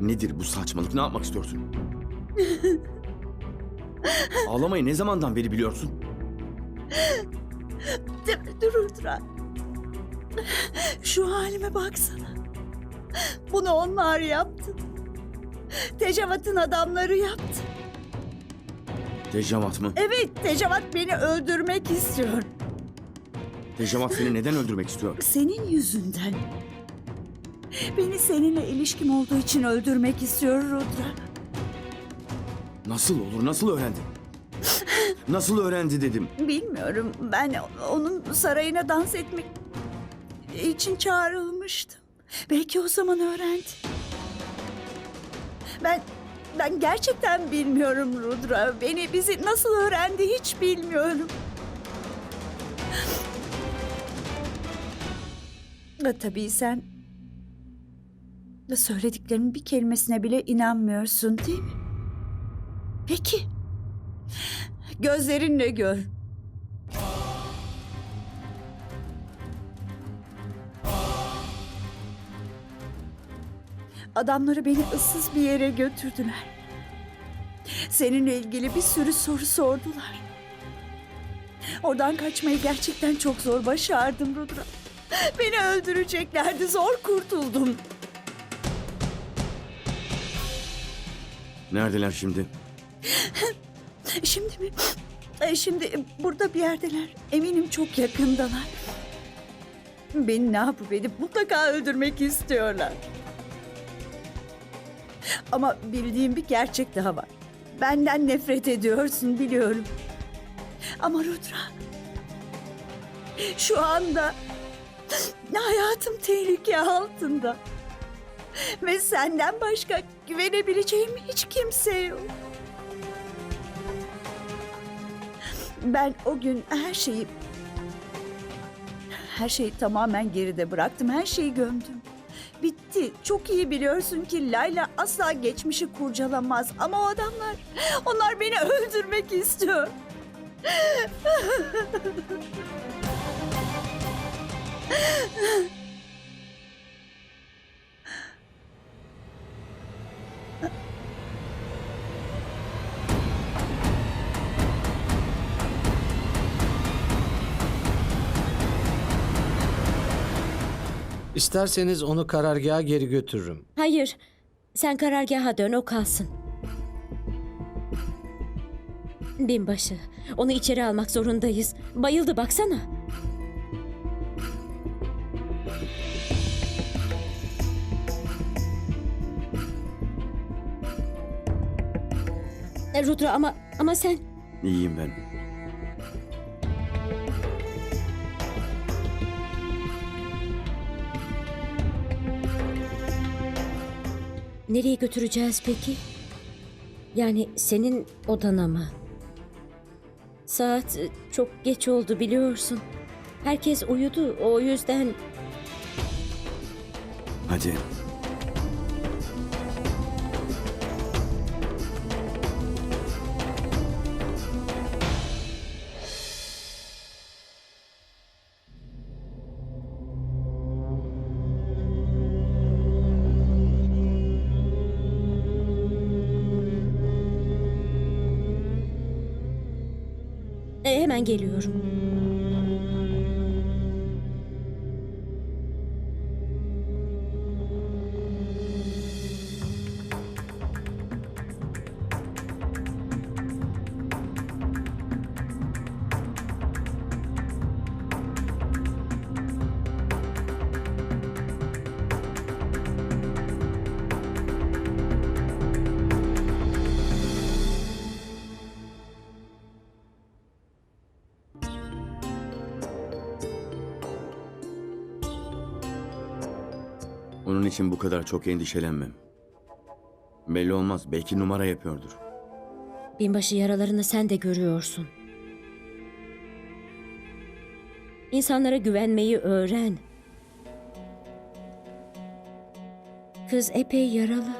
Nedir bu saçmalık? Ne yapmak istiyorsun? Ağlamayı ne zamandan beri biliyorsun? Dur Rudra. Şu halime baksana. Bunu onlar yaptı. Tecavat'ın adamları yaptı. Tecavat mı? Evet, Tecavat beni öldürmek istiyor. Tecavat seni neden öldürmek istiyor? Senin yüzünden. Beni seninle ilişkim olduğu için öldürmek istiyor Rudra. Nasıl olur? Nasıl öğrendi? Nasıl öğrendi dedim. Bilmiyorum. Ben onun sarayına dans etmek için çağrılmıştım. Belki o zaman öğrendi. Ben ben gerçekten bilmiyorum Rudra. Beni bizi nasıl öğrendi hiç bilmiyorum. Tabii sen söylediklerimin bir kelimesine bile inanmıyorsun değil mi? Peki. Gözlerinle gör. Adamları beni ıssız bir yere götürdüler. Seninle ilgili bir sürü soru sordular. Oradan kaçmayı gerçekten çok zor başardım Rudra. Beni öldüreceklerdi, zor kurtuldum. Neredeler şimdi? Şimdi mi? Şimdi burada bir yerdeler. Eminim çok yakındalar. Beni ne yapıp edip mutlaka öldürmek istiyorlar. Ama bildiğim bir gerçek daha var. Benden nefret ediyorsun biliyorum. Ama Rudra... Şu anda hayatım tehlike altında. Ve senden başka güvenebileceğim hiç kimse yok. Ben o gün her şeyi her şeyi tamamen geride bıraktım. Her şeyi gömdüm. Bitti. Çok iyi biliyorsun ki Layla asla geçmişi kurcalamaz. Ama o adamlar, onlar beni öldürmek istiyor. İsterseniz onu karargaha geri götürürüm. Hayır. Sen karargaha dön o kalsın. Binbaşı. Onu içeri almak zorundayız. Bayıldı baksana. E, Rudra ama ama sen İyiyim ben. Nereye götüreceğiz peki? Yani senin odana mı? Saat e, çok geç oldu biliyorsun. Herkes uyudu. O yüzden Hadi. Geliyorum. Onun için bu kadar çok endişelenmem. Belli olmaz. Belki numara yapıyordur. Binbaşı yaralarını sen de görüyorsun. İnsanlara güvenmeyi öğren. Kız epey yaralı.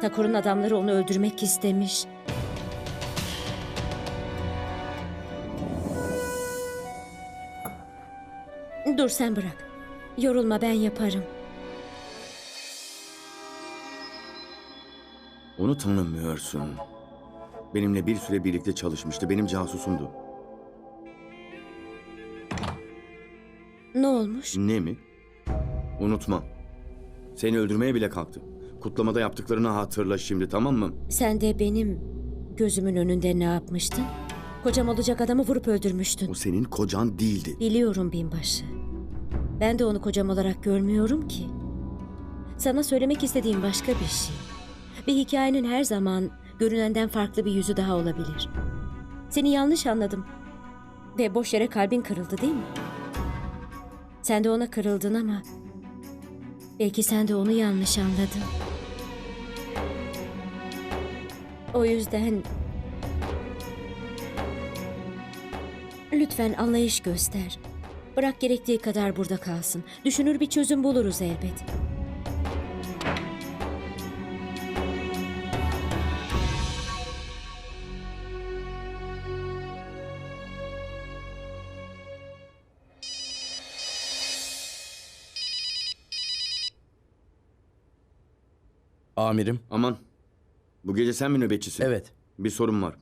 Takur'un adamları onu öldürmek istemiş. Dur sen bırak. Yorulma ben yaparım. Onu tanımıyorsun. Benimle bir süre birlikte çalışmıştı. Benim casusumdu. Ne olmuş? Ne mi? Unutma. Seni öldürmeye bile kalktı. Kutlamada yaptıklarını hatırla şimdi tamam mı? Sen de benim gözümün önünde ne yapmıştın? Kocam olacak adamı vurup öldürmüştün. O senin kocan değildi. Biliyorum binbaşı. Ben de onu kocam olarak görmüyorum ki. Sana söylemek istediğim başka bir şey. Bir hikayenin her zaman görünenden farklı bir yüzü daha olabilir. Seni yanlış anladım. Ve boş yere kalbin kırıldı değil mi? Sen de ona kırıldın ama belki sen de onu yanlış anladın. O yüzden Lütfen anlayış göster. Bırak gerektiği kadar burada kalsın. Düşünür bir çözüm buluruz elbet. Amirim. Aman. Bu gece sen mi nöbetçisin? Evet. Bir sorun var.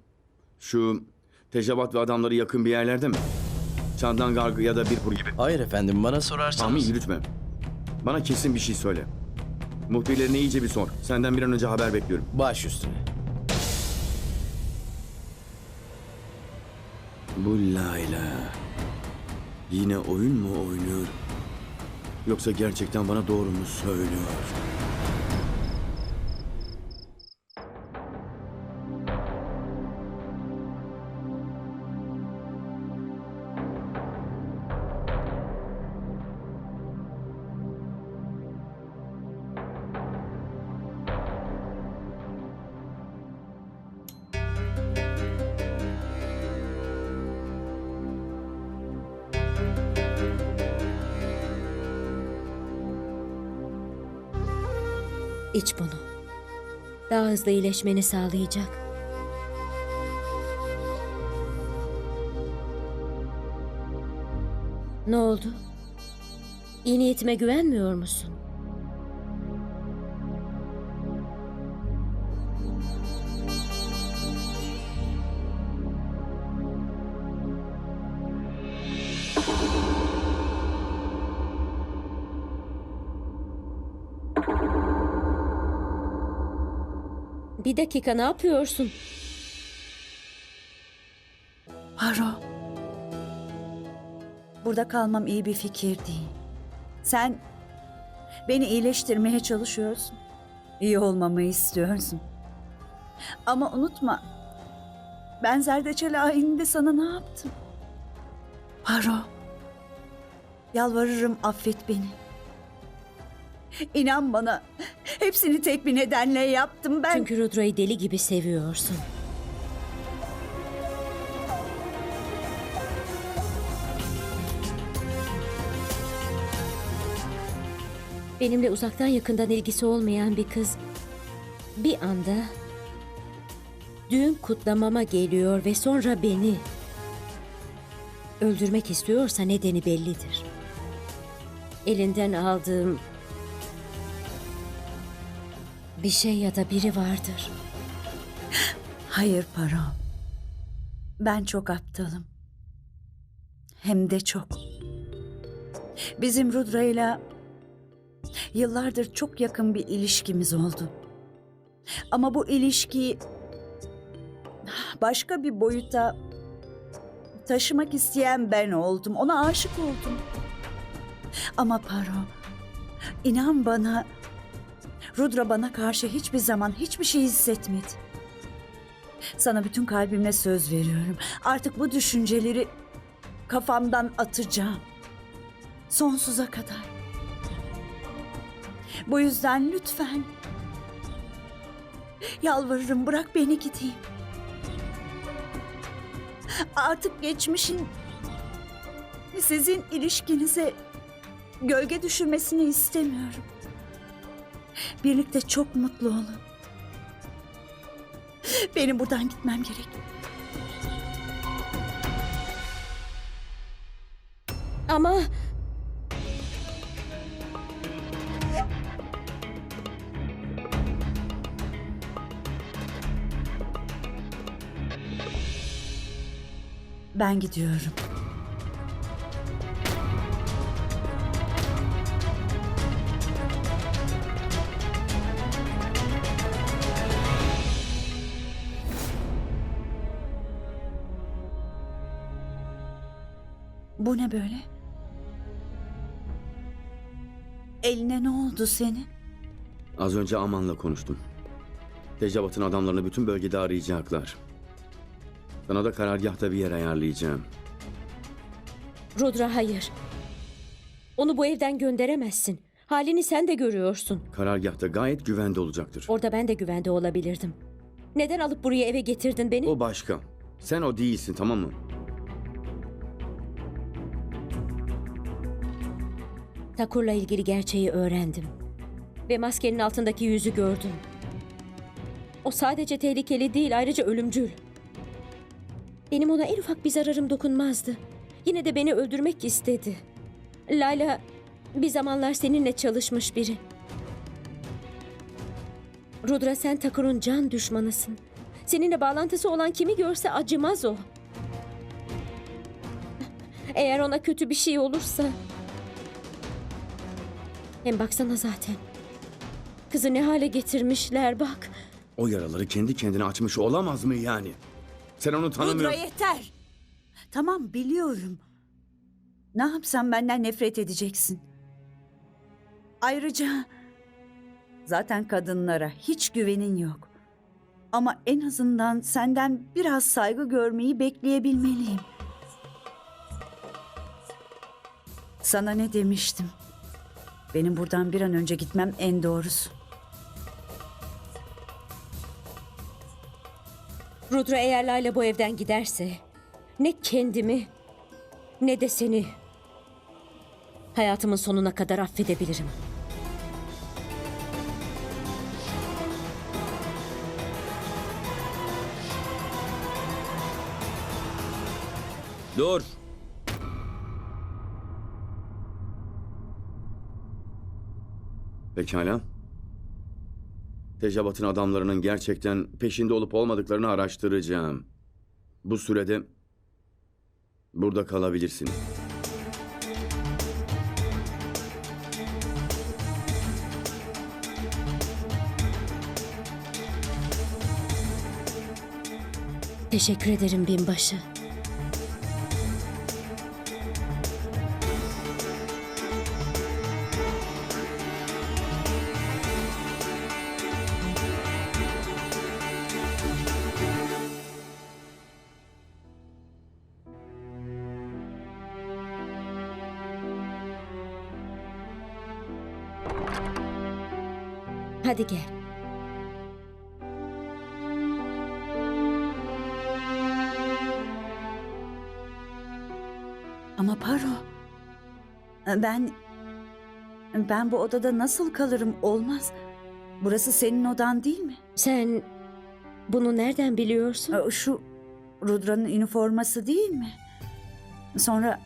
Şu tecavat ve adamları yakın bir yerlerde mi? Çandan gargı ya da bir pur gibi. Hayır efendim bana sorarsanız. Sami yürütme. Bana kesin bir şey söyle. Muhbirlerine iyice bir sor. Senden bir an önce haber bekliyorum. Baş üstüne. Bu Layla yine oyun mu oynuyor? Yoksa gerçekten bana doğru mu söylüyor? İç bunu. Daha hızlı iyileşmeni sağlayacak. Ne oldu? İyi niyetime güvenmiyor musun? Bir dakika ne yapıyorsun? Haro. Burada kalmam iyi bir fikir değil. Sen beni iyileştirmeye çalışıyorsun. İyi olmamı istiyorsun. Ama unutma. Ben zerdeçal ayininde sana ne yaptım? Haro. Yalvarırım affet beni. İnan bana. Hepsini tek bir nedenle yaptım ben. Çünkü Rudra'yı deli gibi seviyorsun. Benimle uzaktan yakından ilgisi olmayan bir kız bir anda düğün kutlamama geliyor ve sonra beni öldürmek istiyorsa nedeni bellidir. Elinden aldığım bir şey ya da biri vardır. Hayır Paro. Ben çok aptalım. Hem de çok. Bizim Rudra'yla yıllardır çok yakın bir ilişkimiz oldu. Ama bu ilişkiyi başka bir boyuta taşımak isteyen ben oldum. Ona aşık oldum. Ama Paro, inan bana Rudra bana karşı hiçbir zaman hiçbir şey hissetmedi. Sana bütün kalbimle söz veriyorum. Artık bu düşünceleri kafamdan atacağım. Sonsuza kadar. Bu yüzden lütfen yalvarırım bırak beni gideyim. Artık geçmişin sizin ilişkinize gölge düşürmesini istemiyorum. Birlikte çok mutlu olun. Benim buradan gitmem gerek. Ama... Ben gidiyorum. Bu ne böyle? Eline ne oldu senin? Az önce Aman'la konuştum. Tecavat'ın adamlarını bütün bölgede arayacaklar. Sana da karargahta bir yer ayarlayacağım. Rudra hayır. Onu bu evden gönderemezsin. Halini sen de görüyorsun. Karargahta gayet güvende olacaktır. Orada ben de güvende olabilirdim. Neden alıp buraya eve getirdin beni? O başka. Sen o değilsin tamam mı? Takur'la ilgili gerçeği öğrendim. Ve maskenin altındaki yüzü gördüm. O sadece tehlikeli değil, ayrıca ölümcül. Benim ona en ufak bir zararım dokunmazdı. Yine de beni öldürmek istedi. Layla bir zamanlar seninle çalışmış biri. Rudra sen Takur'un can düşmanısın. Seninle bağlantısı olan kimi görse acımaz o. Eğer ona kötü bir şey olursa... Hem baksana zaten. Kızı ne hale getirmişler bak. O yaraları kendi kendine açmış olamaz mı yani? Sen onu Rudra tanımıyorsun. yeter. Tamam biliyorum. Ne yapsam benden nefret edeceksin. Ayrıca zaten kadınlara hiç güvenin yok. Ama en azından senden biraz saygı görmeyi bekleyebilmeliyim. Sana ne demiştim? Benim buradan bir an önce gitmem en doğrusu. Rudra eğer Layla bu evden giderse ne kendimi ne de seni hayatımın sonuna kadar affedebilirim. Dur. Pekala. Tecavat'ın adamlarının gerçekten peşinde olup olmadıklarını araştıracağım. Bu sürede burada kalabilirsin. Teşekkür ederim binbaşı. Hadi gel. Ama Paro, ben ben bu odada nasıl kalırım olmaz. Burası senin odan değil mi? Sen bunu nereden biliyorsun? Ee, Şu Rudra'nın üniforması değil mi? Sonra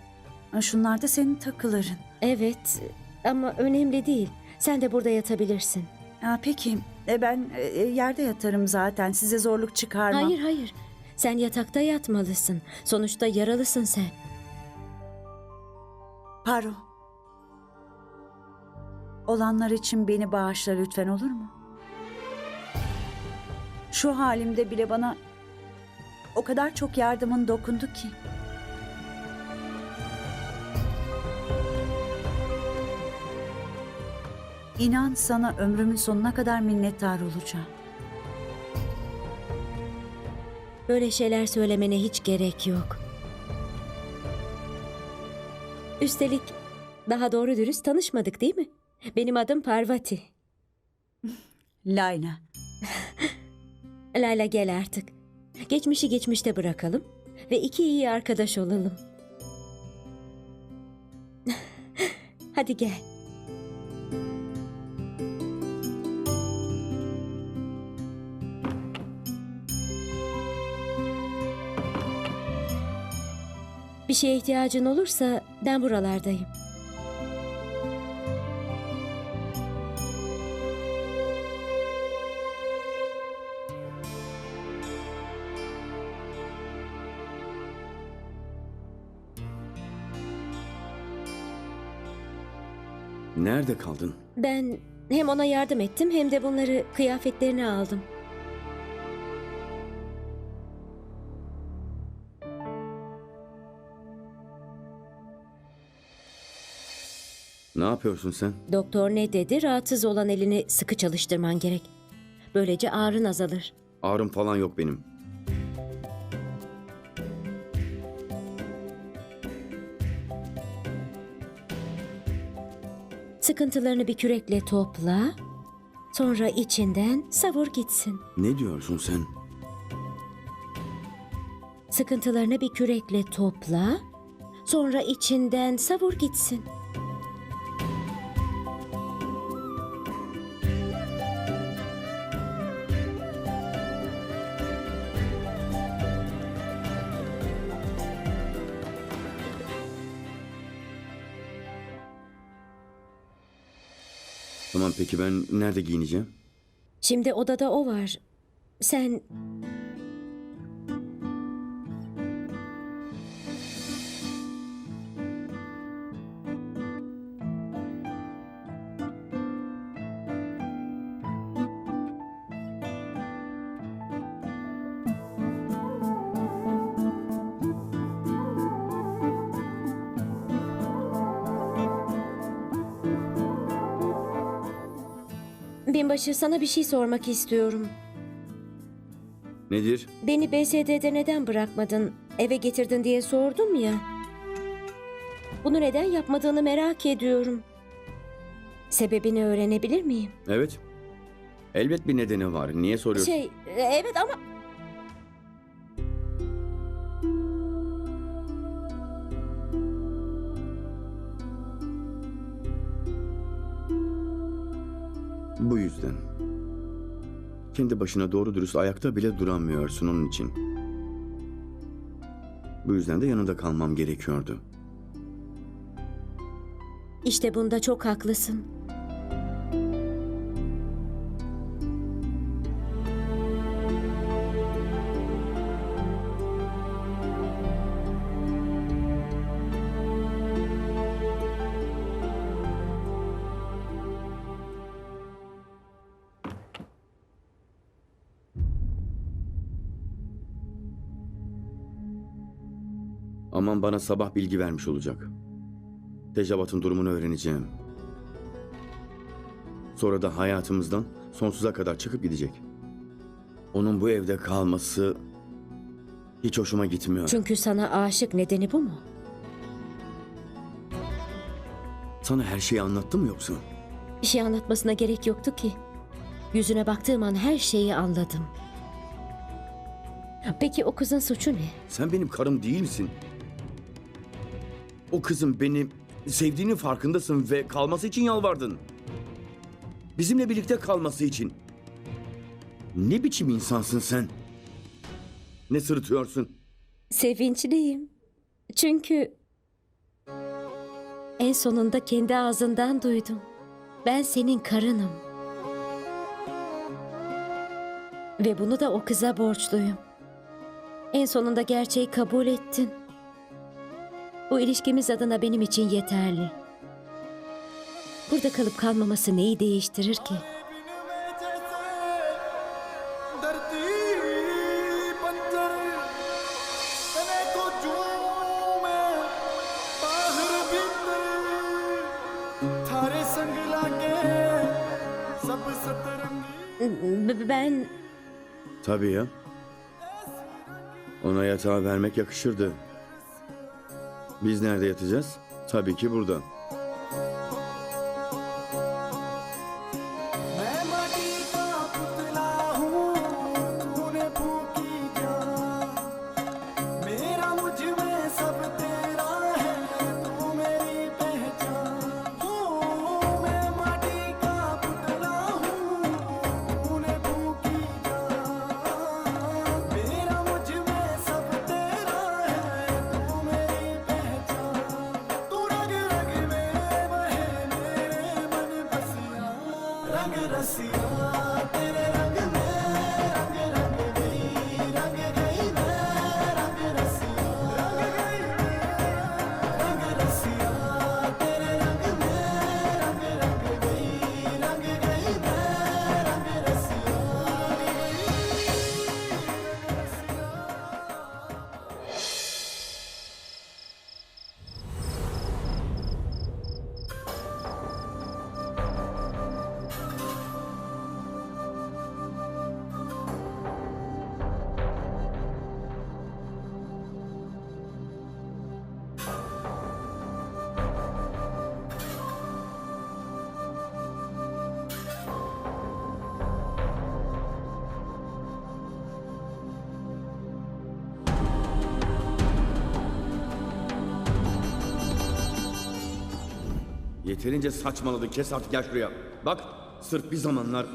şunlar da senin takıların. Evet ama önemli değil. Sen de burada yatabilirsin. Ha, peki e, ben e, yerde yatarım zaten size zorluk çıkarmam. Hayır hayır. Sen yatakta yatmalısın. Sonuçta yaralısın sen. Paro. Olanlar için beni bağışla lütfen olur mu? Şu halimde bile bana o kadar çok yardımın dokundu ki. İnan sana ömrümün sonuna kadar minnettar olacağım. Böyle şeyler söylemene hiç gerek yok. Üstelik daha doğru dürüst tanışmadık değil mi? Benim adım Parvati. Layla. Layla gel artık. Geçmişi geçmişte bırakalım ve iki iyi arkadaş olalım. Hadi gel. Bir şeye ihtiyacın olursa ben buralardayım. Nerede kaldın? Ben hem ona yardım ettim hem de bunları kıyafetlerini aldım. Ne yapıyorsun sen? Doktor ne dedi? Rahatsız olan elini sıkı çalıştırman gerek. Böylece ağrın azalır. Ağrım falan yok benim. Sıkıntılarını bir kürekle topla. Sonra içinden savur gitsin. Ne diyorsun sen? Sıkıntılarını bir kürekle topla. Sonra içinden savur gitsin. Tamam peki ben nerede giyineceğim? Şimdi odada o var. Sen Binbaşı sana bir şey sormak istiyorum. Nedir? Beni BSD'de neden bırakmadın? Eve getirdin diye sordum ya. Bunu neden yapmadığını merak ediyorum. Sebebini öğrenebilir miyim? Evet. Elbet bir nedeni var. Niye soruyorsun? Şey, evet ama yüzden. Kendi başına doğru dürüst ayakta bile duramıyorsun onun için. Bu yüzden de yanında kalmam gerekiyordu. işte bunda çok haklısın. Aman bana sabah bilgi vermiş olacak. Tecavat'ın durumunu öğreneceğim. Sonra da hayatımızdan sonsuza kadar çıkıp gidecek. Onun bu evde kalması hiç hoşuma gitmiyor. Çünkü sana aşık nedeni bu mu? Sana her şeyi anlattım mı yoksa? Bir şey anlatmasına gerek yoktu ki. Yüzüne baktığım an her şeyi anladım. Peki o kızın suçu ne? Sen benim karım değil misin? O kızın beni sevdiğinin farkındasın ve kalması için yalvardın. Bizimle birlikte kalması için. Ne biçim insansın sen? Ne sırıtıyorsun? Sevinçliyim. Çünkü en sonunda kendi ağzından duydum. Ben senin karınım. Ve bunu da o kıza borçluyum. En sonunda gerçeği kabul ettin. Bu ilişkimiz adına benim için yeterli. Burada kalıp kalmaması neyi değiştirir ki? Ee, ben Tabii ya. Ona yatağı vermek yakışırdı. Biz nerede yatacağız? Tabii ki burada. Yeterince saçmaladı. Kes artık gel şuraya. Bak sırf bir zamanlar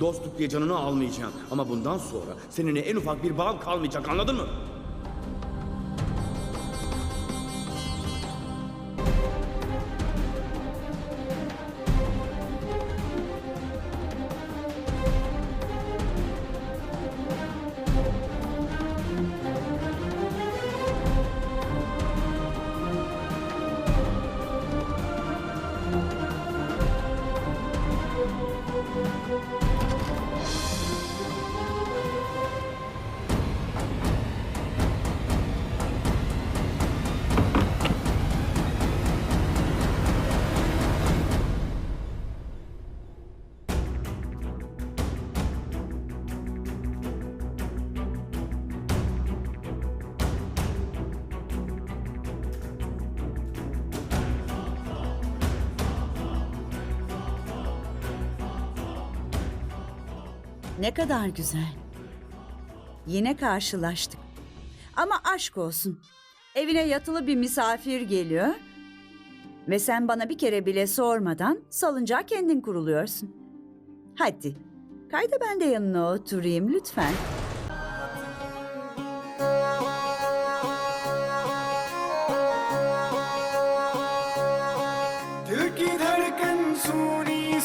dostluk diye canını almayacağım. Ama bundan sonra seninle en ufak bir bağım kalmayacak anladın mı? Ne kadar güzel. Yine karşılaştık. Ama aşk olsun. Evine yatılı bir misafir geliyor. Ve sen bana bir kere bile sormadan salıncağa kendin kuruluyorsun. Hadi. Kayda ben de yanına oturayım lütfen.